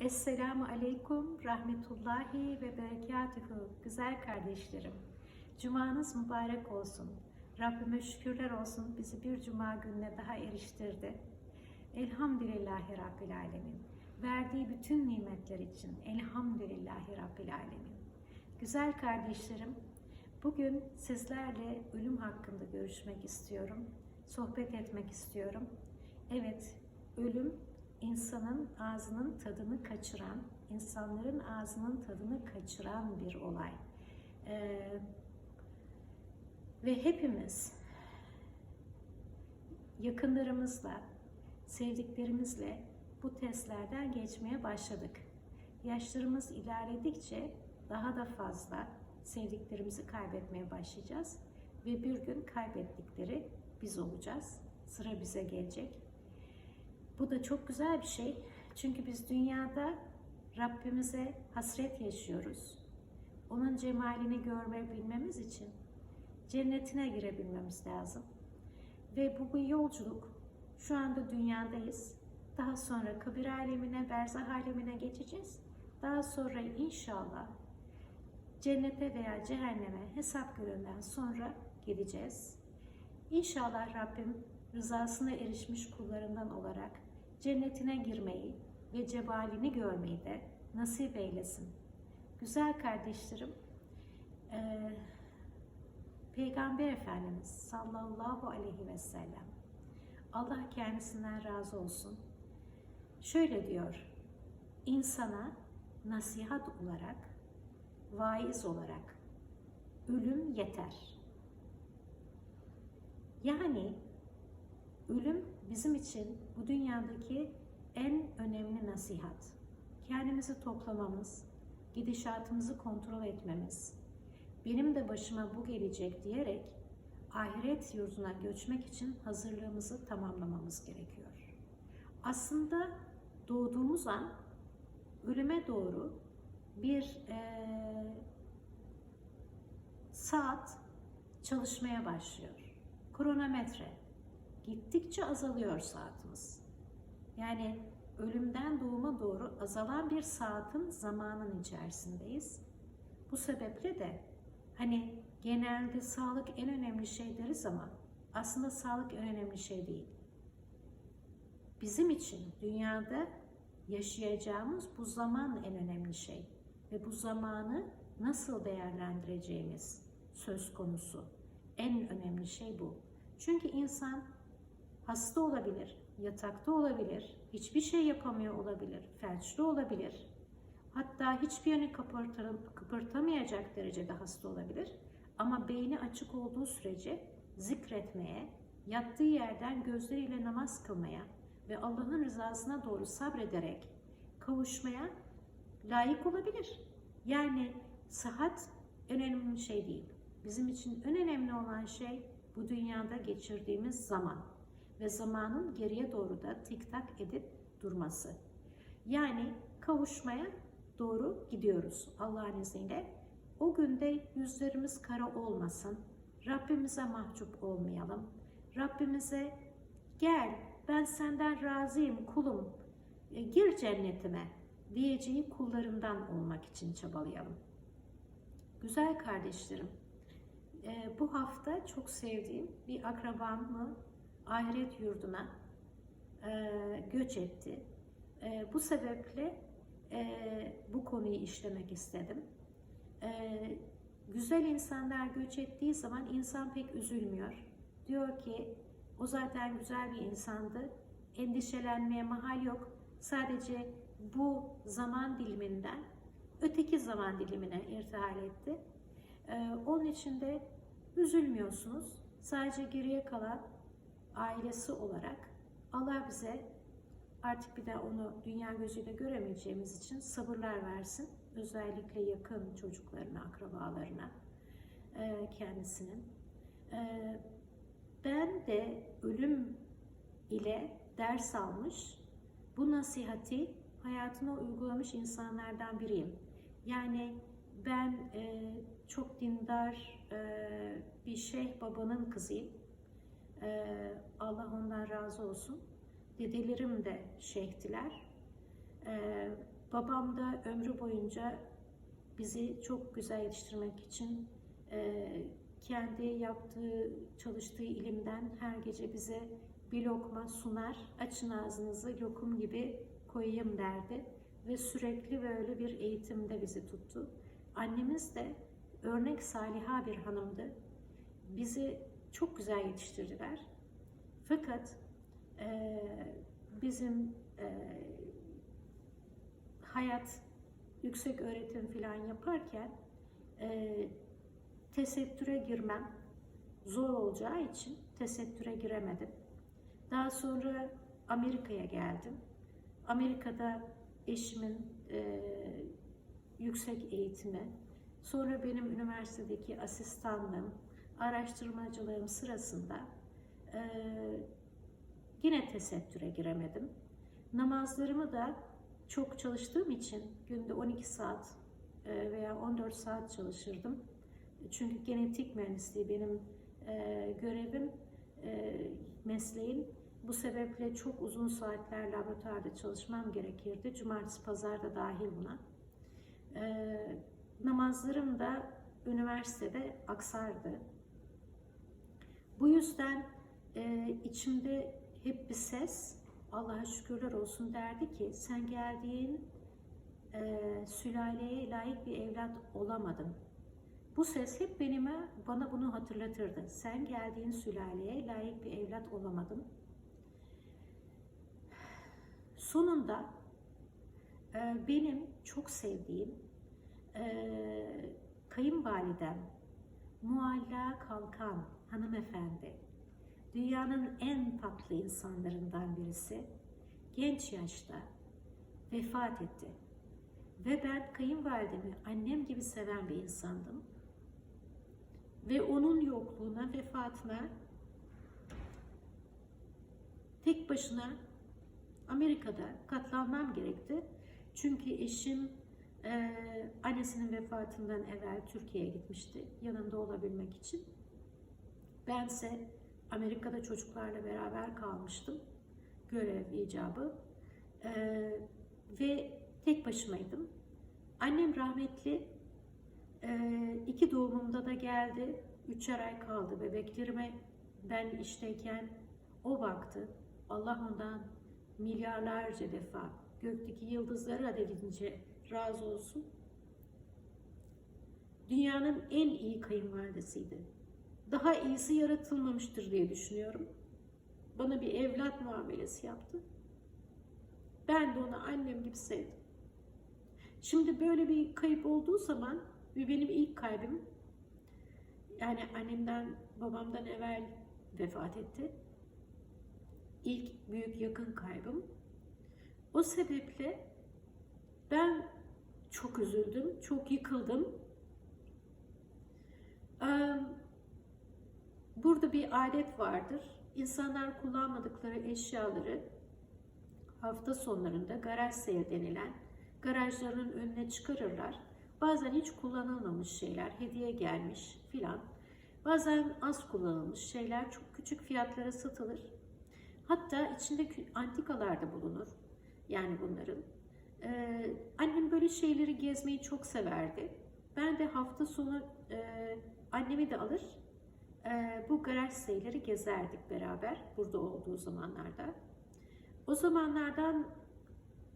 Esselamu Aleyküm Rahmetullahi ve Berekatuhu güzel kardeşlerim. Cumanız mübarek olsun. Rabbime şükürler olsun bizi bir cuma gününe daha eriştirdi. Elhamdülillahi Rabbil Alemin. Verdiği bütün nimetler için Elhamdülillahi Rabbil Alemin. Güzel kardeşlerim, bugün sizlerle ölüm hakkında görüşmek istiyorum. Sohbet etmek istiyorum. Evet, ölüm insanın ağzının tadını kaçıran, insanların ağzının tadını kaçıran bir olay. Ee, ve hepimiz yakınlarımızla, sevdiklerimizle bu testlerden geçmeye başladık. Yaşlarımız ilerledikçe daha da fazla sevdiklerimizi kaybetmeye başlayacağız ve bir gün kaybettikleri biz olacağız. Sıra bize gelecek. Bu da çok güzel bir şey. Çünkü biz dünyada Rabbimize hasret yaşıyoruz. Onun cemalini görmebilmemiz için cennetine girebilmemiz lazım. Ve bu bir yolculuk. Şu anda dünyadayız. Daha sonra kabir alemine, berzah alemine geçeceğiz. Daha sonra inşallah cennete veya cehenneme hesap göründen sonra gideceğiz. İnşallah Rabbim rızasına erişmiş kullarından olarak cennetine girmeyi ve cebalini görmeyi de nasip eylesin. Güzel kardeşlerim, e, Peygamber Efendimiz sallallahu aleyhi ve sellem, Allah kendisinden razı olsun, şöyle diyor, insana nasihat olarak, vaiz olarak ölüm yeter. Yani ölüm bizim için bu dünyadaki en önemli nasihat. Kendimizi toplamamız, gidişatımızı kontrol etmemiz, benim de başıma bu gelecek diyerek ahiret yurduna göçmek için hazırlığımızı tamamlamamız gerekiyor. Aslında doğduğumuz an ölüme doğru bir e, saat çalışmaya başlıyor. Kronometre gittikçe azalıyor saatimiz. Yani ölümden doğuma doğru azalan bir saatin zamanın içerisindeyiz. Bu sebeple de hani genelde sağlık en önemli şey deriz ama aslında sağlık en önemli şey değil. Bizim için dünyada yaşayacağımız bu zaman en önemli şey ve bu zamanı nasıl değerlendireceğimiz söz konusu. En önemli şey bu. Çünkü insan hasta olabilir, yatakta olabilir, hiçbir şey yapamıyor olabilir, felçli olabilir. Hatta hiçbir yerini kıpırtamayacak derecede hasta olabilir. Ama beyni açık olduğu sürece zikretmeye, yattığı yerden gözleriyle namaz kılmaya ve Allah'ın rızasına doğru sabrederek kavuşmaya layık olabilir. Yani sıhhat önemli şey değil. Bizim için en önemli olan şey bu dünyada geçirdiğimiz zaman ve zamanın geriye doğru da tik tak edip durması. Yani kavuşmaya doğru gidiyoruz Allah'ın izniyle. O günde yüzlerimiz kara olmasın. Rabbimize mahcup olmayalım. Rabbimize gel ben senden razıyım kulum e, gir cennetime diyeceği kullarından olmak için çabalayalım. Güzel kardeşlerim, e, bu hafta çok sevdiğim bir akrabamı ahiret yurduna e, göç etti. Bu sebeple bu konuyu işlemek istedim. Güzel insanlar göç ettiği zaman insan pek üzülmüyor. Diyor ki o zaten güzel bir insandı. Endişelenmeye mahal yok. Sadece bu zaman diliminden öteki zaman dilimine irtihal etti. Onun için de üzülmüyorsunuz. Sadece geriye kalan ailesi olarak Allah bize artık bir de onu dünya gözüyle göremeyeceğimiz için sabırlar versin. Özellikle yakın çocuklarına, akrabalarına, kendisinin. Ben de ölüm ile ders almış, bu nasihati hayatına uygulamış insanlardan biriyim. Yani ben e, çok dindar e, bir şeyh babanın kızıyım. E, Allah ondan razı olsun. Dedelerim de şeyhtiler. E, babam da ömrü boyunca bizi çok güzel yetiştirmek için e, kendi yaptığı, çalıştığı ilimden her gece bize bir lokma sunar. Açın ağzınızı lokum gibi koyayım derdi. Ve sürekli böyle bir eğitimde bizi tuttu. Annemiz de örnek saliha bir hanımdı. Bizi çok güzel yetiştirdiler. Fakat e, bizim e, hayat yüksek öğretim falan yaparken e, tesettüre girmem zor olacağı için tesettüre giremedim. Daha sonra Amerika'ya geldim. Amerika'da eşimin e, yüksek eğitimi, sonra benim üniversitedeki asistanlığım, araştırmacılığım sırasında e, yine tesettüre giremedim. Namazlarımı da çok çalıştığım için günde 12 saat e, veya 14 saat çalışırdım. Çünkü genetik mühendisliği benim e, görevim, e, mesleğim. Bu sebeple çok uzun saatler laboratuvarda çalışmam gerekirdi. Cumartesi, pazar da dahil buna. E, namazlarım da üniversitede aksardı. Bu yüzden e, içimde hep bir ses, Allah'a şükürler olsun derdi ki sen geldiğin e, sülaleye layık bir evlat olamadın. Bu ses hep benime bana bunu hatırlatırdı. Sen geldiğin sülaleye layık bir evlat olamadın. Sonunda e, benim çok sevdiğim e, kayınvalidem Mualla Kalkan hanımefendi dünyanın en tatlı insanlarından birisi genç yaşta vefat etti. Ve ben kayınvalidemi annem gibi seven bir insandım. Ve onun yokluğuna, vefatına tek başına Amerika'da katlanmam gerekti. Çünkü eşim e, annesinin vefatından evvel Türkiye'ye gitmişti yanında olabilmek için. Bense Amerika'da çocuklarla beraber kalmıştım. Görev icabı. Ee, ve tek başımaydım. Annem rahmetli e, iki doğumumda da geldi. Üçer ay kaldı bebeklerime. Ben işteyken o baktı. Allah ondan milyarlarca defa gökteki yıldızları adedince razı olsun. Dünyanın en iyi kayınvalidesiydi daha iyisi yaratılmamıştır diye düşünüyorum. Bana bir evlat muamelesi yaptı. Ben de onu annem gibi sevdim. Şimdi böyle bir kayıp olduğu zaman ve benim ilk kaybım yani annemden babamdan evvel vefat etti. İlk büyük yakın kaybım. O sebeple ben çok üzüldüm, çok yıkıldım. Burada bir adet vardır. İnsanlar kullanmadıkları eşyaları hafta sonlarında garaj sale denilen garajların önüne çıkarırlar. Bazen hiç kullanılmamış şeyler, hediye gelmiş filan. Bazen az kullanılmış şeyler çok küçük fiyatlara satılır. Hatta içinde antikalar da bulunur. Yani bunların. Ee, annem böyle şeyleri gezmeyi çok severdi. Ben de hafta sonu e, annemi de alır, bu garaj sayıları gezerdik beraber burada olduğu zamanlarda. O zamanlardan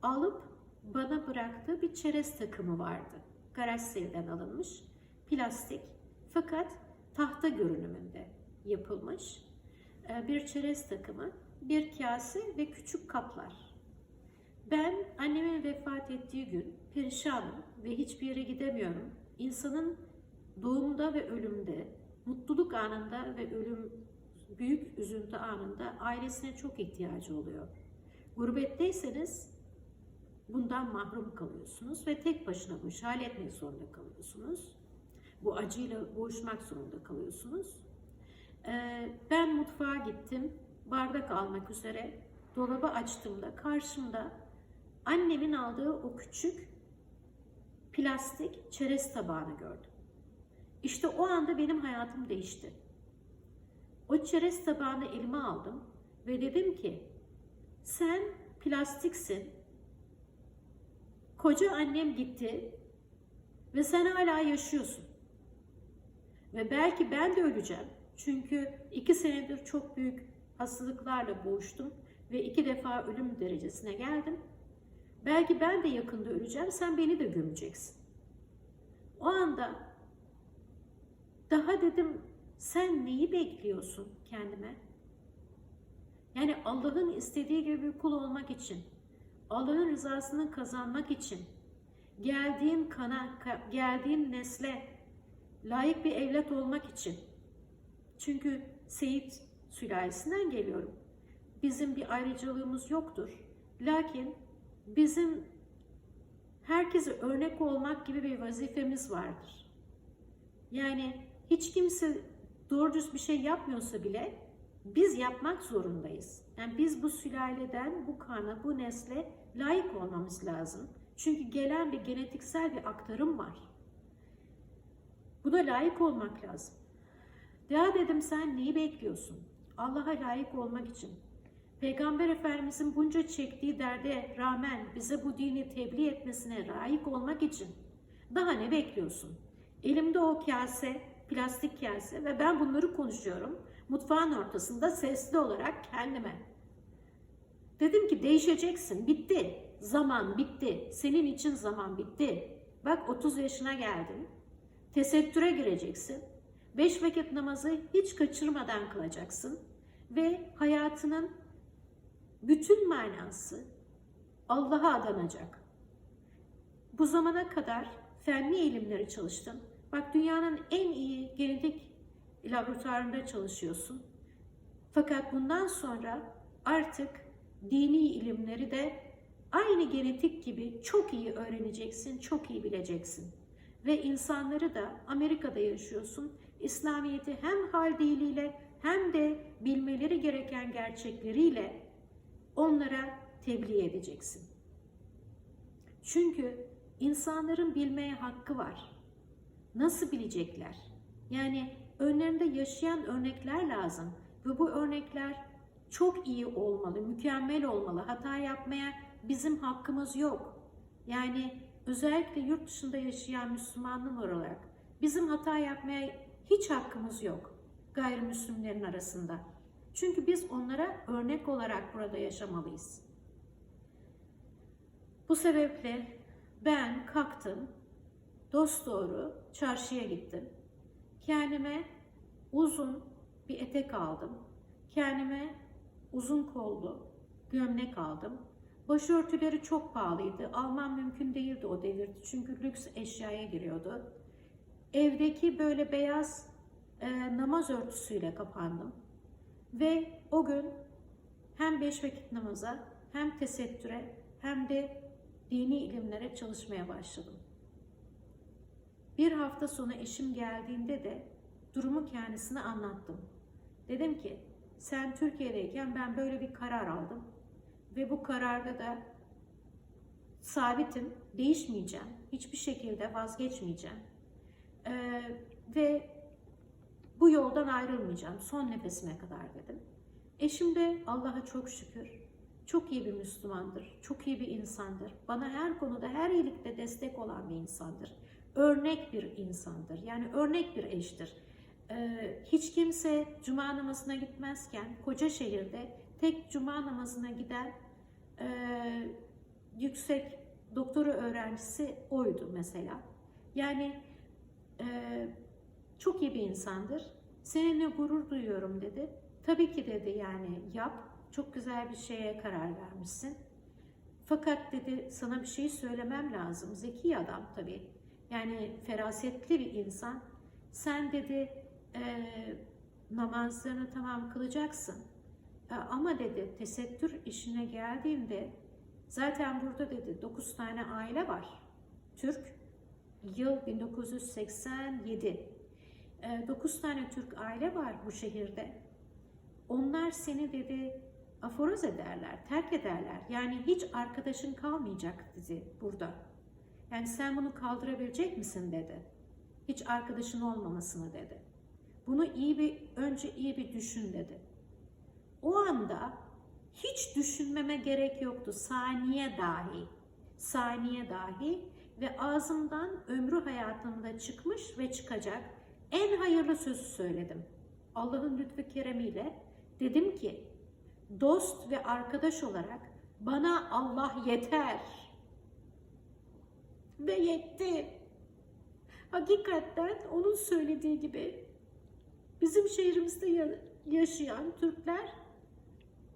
alıp bana bıraktığı bir çerez takımı vardı. Garaj sayıdan alınmış, plastik fakat tahta görünümünde yapılmış bir çerez takımı, bir kase ve küçük kaplar. Ben annemin vefat ettiği gün perişanım ve hiçbir yere gidemiyorum. İnsanın doğumda ve ölümde mutluluk anında ve ölüm büyük üzüntü anında ailesine çok ihtiyacı oluyor. Gurbetteyseniz bundan mahrum kalıyorsunuz ve tek başına mücadele etmek zorunda kalıyorsunuz. Bu acıyla boğuşmak zorunda kalıyorsunuz. Ee, ben mutfağa gittim, bardak almak üzere dolabı açtığımda karşımda annemin aldığı o küçük plastik çerez tabağını gördüm. İşte o anda benim hayatım değişti. O çerez tabağını elime aldım ve dedim ki sen plastiksin, koca annem gitti ve sen hala yaşıyorsun. Ve belki ben de öleceğim. Çünkü iki senedir çok büyük hastalıklarla boğuştum ve iki defa ölüm derecesine geldim. Belki ben de yakında öleceğim, sen beni de gömeceksin. O anda daha dedim sen neyi bekliyorsun kendime? Yani Allah'ın istediği gibi bir kul olmak için, Allah'ın rızasını kazanmak için, geldiğin kana, geldiğin nesle layık bir evlat olmak için. Çünkü Seyit sülalesinden geliyorum. Bizim bir ayrıcalığımız yoktur. Lakin bizim herkese örnek olmak gibi bir vazifemiz vardır. Yani hiç kimse doğru düz bir şey yapmıyorsa bile biz yapmak zorundayız. Yani biz bu sülaleden, bu kana, bu nesle layık olmamız lazım. Çünkü gelen bir genetiksel bir aktarım var. Buna layık olmak lazım. Ya dedim sen neyi bekliyorsun? Allah'a layık olmak için. Peygamber Efendimizin bunca çektiği derde rağmen bize bu dini tebliğ etmesine layık olmak için daha ne bekliyorsun? Elimde o kase, plastik kase ve ben bunları konuşuyorum. Mutfağın ortasında sesli olarak kendime. Dedim ki değişeceksin, bitti. Zaman bitti. Senin için zaman bitti. Bak 30 yaşına geldin. Tesettüre gireceksin. Beş vakit namazı hiç kaçırmadan kılacaksın. Ve hayatının bütün manası Allah'a adanacak. Bu zamana kadar fenli ilimleri çalıştın. Bak dünyanın en iyi genetik laboratuvarında çalışıyorsun. Fakat bundan sonra artık dini ilimleri de aynı genetik gibi çok iyi öğreneceksin, çok iyi bileceksin. Ve insanları da Amerika'da yaşıyorsun. İslamiyet'i hem hal diliyle hem de bilmeleri gereken gerçekleriyle onlara tebliğ edeceksin. Çünkü insanların bilmeye hakkı var. Nasıl bilecekler? Yani önlerinde yaşayan örnekler lazım ve bu örnekler çok iyi olmalı, mükemmel olmalı. Hata yapmaya bizim hakkımız yok. Yani özellikle yurt dışında yaşayan Müslümanlar olarak bizim hata yapmaya hiç hakkımız yok gayrimüslimlerin arasında. Çünkü biz onlara örnek olarak burada yaşamalıyız. Bu sebeple ben kalktım, dost doğru çarşıya gittim. Kendime uzun bir etek aldım. Kendime uzun kollu gömlek aldım. Başörtüleri çok pahalıydı. Almam mümkün değildi o devirde. Çünkü lüks eşyaya giriyordu. Evdeki böyle beyaz e, namaz örtüsüyle kapandım. Ve o gün hem beş vakit namaza hem tesettüre hem de dini ilimlere çalışmaya başladım. Bir hafta sonra eşim geldiğinde de durumu kendisine anlattım. Dedim ki sen Türkiye'deyken ben böyle bir karar aldım ve bu kararda da sabitim, değişmeyeceğim, hiçbir şekilde vazgeçmeyeceğim ee, ve bu yoldan ayrılmayacağım son nefesime kadar dedim. Eşim de Allah'a çok şükür çok iyi bir Müslümandır, çok iyi bir insandır. Bana her konuda, her iyilikte destek olan bir insandır. Örnek bir insandır, yani örnek bir eştir. Ee, hiç kimse cuma namazına gitmezken koca şehirde tek cuma namazına giden e, yüksek doktora öğrencisi oydu mesela. Yani e, çok iyi bir insandır. Seninle gurur duyuyorum dedi. Tabii ki dedi yani yap. Çok güzel bir şeye karar vermişsin. Fakat dedi sana bir şey söylemem lazım. Zeki adam tabii. Yani ferasetli bir insan. Sen dedi e, namazlarını tamam kılacaksın. E, ama dedi tesettür işine geldiğinde zaten burada dedi 9 tane aile var. Türk yıl 1987. E, 9 tane Türk aile var bu şehirde. Onlar seni dedi aforoz ederler, terk ederler. Yani hiç arkadaşın kalmayacak dedi burada. Yani sen bunu kaldırabilecek misin dedi. Hiç arkadaşın olmamasını dedi. Bunu iyi bir önce iyi bir düşün dedi. O anda hiç düşünmeme gerek yoktu saniye dahi. saniye dahi ve ağzımdan ömrü hayatımda çıkmış ve çıkacak en hayırlı sözü söyledim. Allah'ın lütfu keremiyle dedim ki dost ve arkadaş olarak bana Allah yeter. Ve yetti. Hakikaten onun söylediği gibi bizim şehrimizde ya- yaşayan Türkler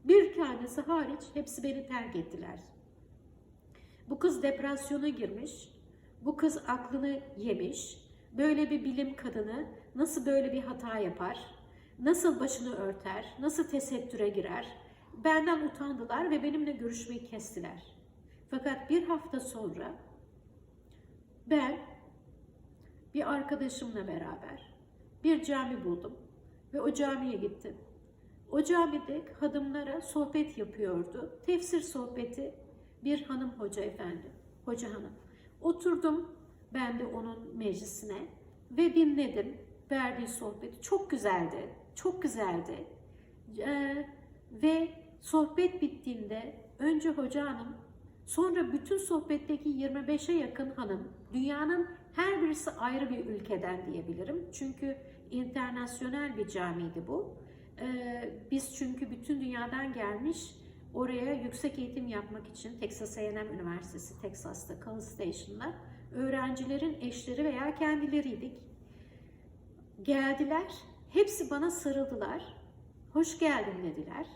bir tanesi hariç hepsi beni terk ettiler. Bu kız depresyona girmiş, bu kız aklını yemiş, böyle bir bilim kadını nasıl böyle bir hata yapar, nasıl başını örter, nasıl tesettüre girer, benden utandılar ve benimle görüşmeyi kestiler. Fakat bir hafta sonra ben bir arkadaşımla beraber bir cami buldum ve o camiye gittim. O camide hanımlara sohbet yapıyordu. Tefsir sohbeti bir hanım hoca efendi, hoca hanım. Oturdum ben de onun meclisine ve dinledim verdiği sohbeti. Çok güzeldi, çok güzeldi. Ee, ve sohbet bittiğinde önce hoca hanım, sonra bütün sohbetteki 25'e yakın hanım, dünyanın her birisi ayrı bir ülkeden diyebilirim. Çünkü internasyonel bir camiydi bu. Ee, biz çünkü bütün dünyadan gelmiş oraya yüksek eğitim yapmak için Texas A&M Üniversitesi, Texas'ta College Station'da öğrencilerin eşleri veya kendileriydik. Geldiler, hepsi bana sarıldılar, hoş geldin dediler.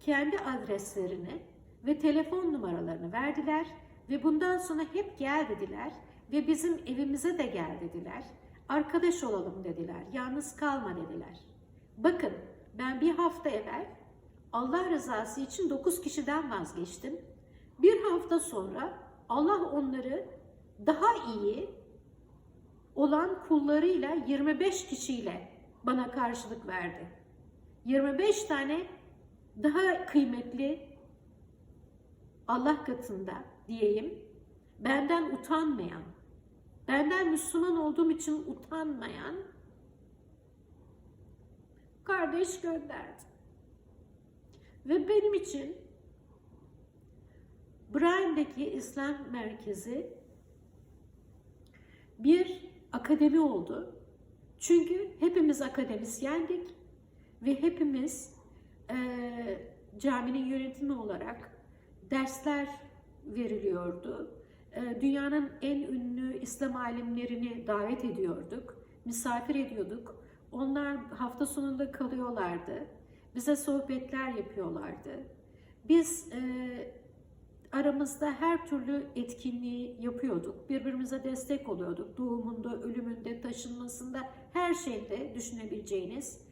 Kendi adreslerini ve telefon numaralarını verdiler ve bundan sonra hep gel dediler ve bizim evimize de gel dediler. Arkadaş olalım dediler, yalnız kalma dediler. Bakın ben bir hafta evvel Allah rızası için 9 kişiden vazgeçtim. Bir hafta sonra Allah onları daha iyi olan kullarıyla 25 kişiyle bana karşılık verdi. 25 tane daha kıymetli Allah katında diyeyim, benden utanmayan, benden Müslüman olduğum için utanmayan kardeş gönderdi. Ve benim için Brian'daki İslam Merkezi bir akademi oldu. Çünkü hepimiz akademisyendik ve hepimiz eee caminin yönetimi olarak dersler veriliyordu. Eee, dünyanın en ünlü İslam alimlerini davet ediyorduk, misafir ediyorduk. Onlar hafta sonunda kalıyorlardı. Bize sohbetler yapıyorlardı. Biz e, aramızda her türlü etkinliği yapıyorduk. Birbirimize destek oluyorduk. Doğumunda, ölümünde, taşınmasında, her şeyde düşünebileceğiniz.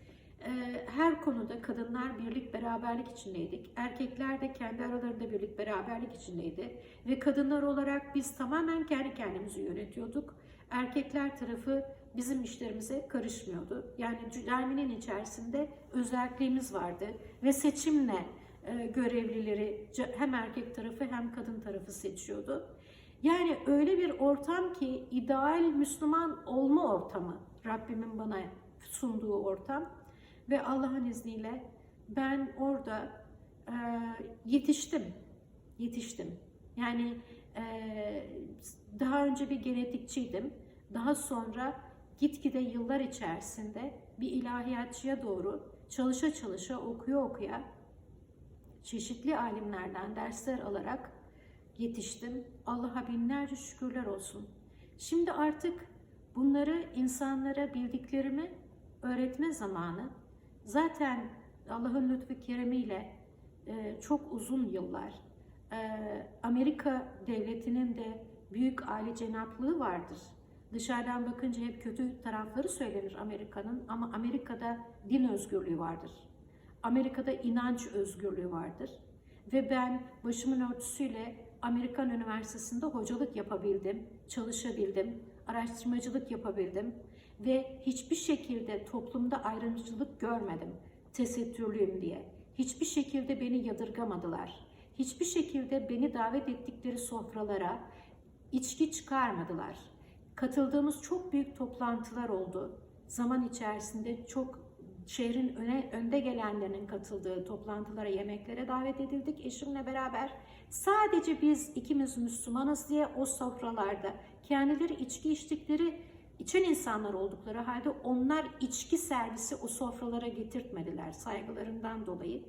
E, her konuda kadınlar birlik, beraberlik içindeydik. Erkekler de kendi aralarında birlik, beraberlik içindeydi. Ve kadınlar olarak biz tamamen kendi kendimizi yönetiyorduk. Erkekler tarafı bizim işlerimize karışmıyordu. Yani caminin içerisinde özelliğimiz vardı ve seçimle e, görevlileri hem erkek tarafı hem kadın tarafı seçiyordu. Yani öyle bir ortam ki ideal Müslüman olma ortamı Rabbimin bana sunduğu ortam ve Allah'ın izniyle ben orada e, yetiştim, yetiştim. Yani e, daha önce bir genetikçiydim. Daha sonra gitgide yıllar içerisinde bir ilahiyatçıya doğru çalışa çalışa okuya okuya çeşitli alimlerden dersler alarak yetiştim. Allah'a binlerce şükürler olsun. Şimdi artık bunları insanlara bildiklerimi öğretme zamanı. Zaten Allah'ın lütfu keremiyle e, çok uzun yıllar e, Amerika devletinin de büyük aile cenaplığı vardır. Dışarıdan bakınca hep kötü tarafları söylenir Amerika'nın ama Amerika'da din özgürlüğü vardır. Amerika'da inanç özgürlüğü vardır. Ve ben başımın örtüsüyle Amerikan Üniversitesi'nde hocalık yapabildim, çalışabildim, araştırmacılık yapabildim ve hiçbir şekilde toplumda ayrımcılık görmedim tesettürlüyüm diye. Hiçbir şekilde beni yadırgamadılar. Hiçbir şekilde beni davet ettikleri sofralara içki çıkarmadılar. Katıldığımız çok büyük toplantılar oldu. Zaman içerisinde çok şehrin öne, önde gelenlerinin katıldığı toplantılara, yemeklere davet edildik eşimle beraber. Sadece biz ikimiz Müslümanız diye o sofralarda kendileri içki içtikleri içen insanlar oldukları halde onlar içki servisi o sofralara getirtmediler saygılarından dolayı.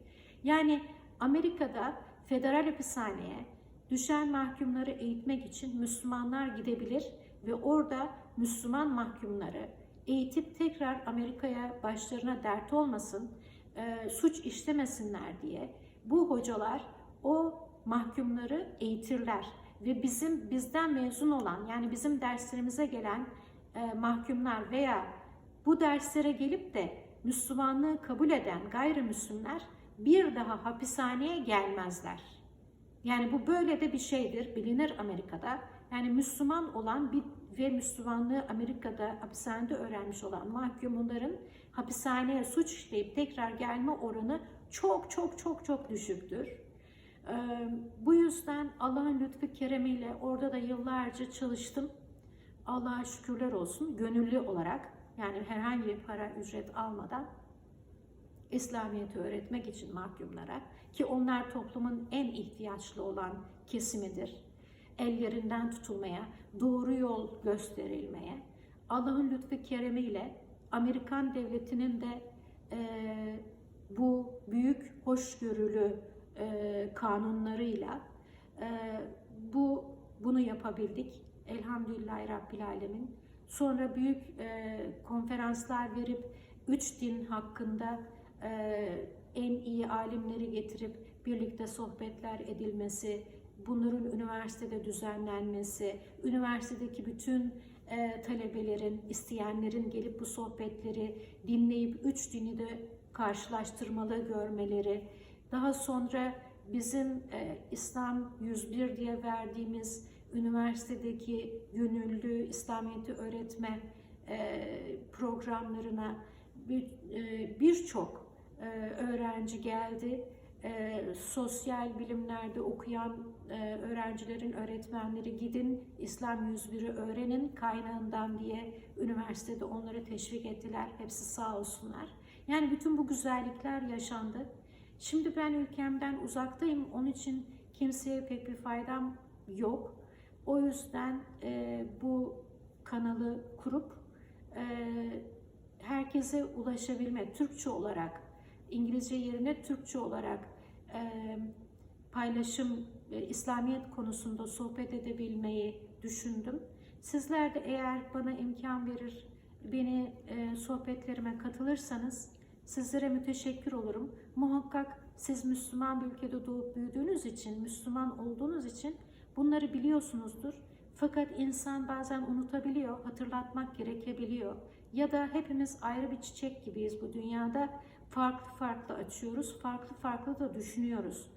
Yani Amerika'da federal hapishaneye düşen mahkumları eğitmek için Müslümanlar gidebilir ve orada Müslüman mahkumları eğitip tekrar Amerika'ya başlarına dert olmasın, e, suç işlemesinler diye bu hocalar o mahkumları eğitirler ve bizim bizden mezun olan yani bizim derslerimize gelen e, mahkumlar veya bu derslere gelip de Müslümanlığı kabul eden gayrimüslimler bir daha hapishaneye gelmezler. Yani bu böyle de bir şeydir, bilinir Amerika'da. Yani Müslüman olan bir ve Müslümanlığı Amerika'da hapishanede öğrenmiş olan mahkumların hapishaneye suç işleyip tekrar gelme oranı çok çok çok çok düşüktür. Ee, bu yüzden Allah'ın lütfu keremiyle orada da yıllarca çalıştım. Allah'a şükürler olsun gönüllü olarak yani herhangi bir para ücret almadan İslamiyet'i öğretmek için mahkumlara ki onlar toplumun en ihtiyaçlı olan kesimidir. Ellerinden tutulmaya, doğru yol gösterilmeye, Allah'ın lütfu keremiyle Amerikan devletinin de e, bu büyük hoşgörülü e, kanunlarıyla e, bu bunu yapabildik. Elhamdülillahi Rabbil Alemin. Sonra büyük e, konferanslar verip üç din hakkında e, en iyi alimleri getirip birlikte sohbetler edilmesi, bunların üniversitede düzenlenmesi, üniversitedeki bütün e, talebelerin, isteyenlerin gelip bu sohbetleri dinleyip üç dini de karşılaştırmalı görmeleri, daha sonra bizim e, İslam 101 diye verdiğimiz üniversitedeki gönüllü İslamiyet'i öğretme e, programlarına e, birçok bir öğrenci geldi. E, sosyal bilimlerde okuyan e, öğrencilerin öğretmenleri gidin İslam 101'i öğrenin kaynağından diye üniversitede onları teşvik ettiler. Hepsi sağ olsunlar. Yani bütün bu güzellikler yaşandı. Şimdi ben ülkemden uzaktayım. Onun için kimseye pek bir faydam yok. O yüzden e, bu kanalı kurup e, herkese ulaşabilme, Türkçe olarak, İngilizce yerine Türkçe olarak e, paylaşım, e, İslamiyet konusunda sohbet edebilmeyi düşündüm. Sizler de eğer bana imkan verir, beni e, sohbetlerime katılırsanız sizlere müteşekkir olurum. Muhakkak siz Müslüman bir ülkede doğup büyüdüğünüz için, Müslüman olduğunuz için bunları biliyorsunuzdur. Fakat insan bazen unutabiliyor, hatırlatmak gerekebiliyor. Ya da hepimiz ayrı bir çiçek gibiyiz bu dünyada. Farklı farklı açıyoruz, farklı farklı da düşünüyoruz.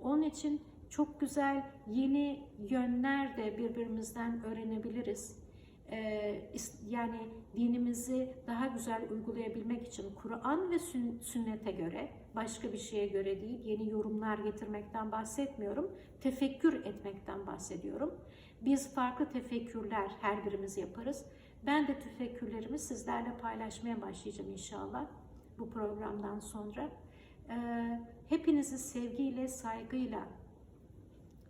Onun için çok güzel yeni yönler de birbirimizden öğrenebiliriz. Ee, yani dinimizi daha güzel uygulayabilmek için Kur'an ve sünnete göre, başka bir şeye göre değil, yeni yorumlar getirmekten bahsetmiyorum, tefekkür etmekten bahsediyorum. Biz farklı tefekkürler her birimiz yaparız. Ben de tefekkürlerimi sizlerle paylaşmaya başlayacağım inşallah bu programdan sonra. Ee, hepinizi sevgiyle, saygıyla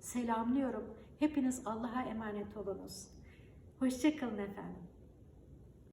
selamlıyorum. Hepiniz Allah'a emanet olunuz. Hoşçakalın efendim.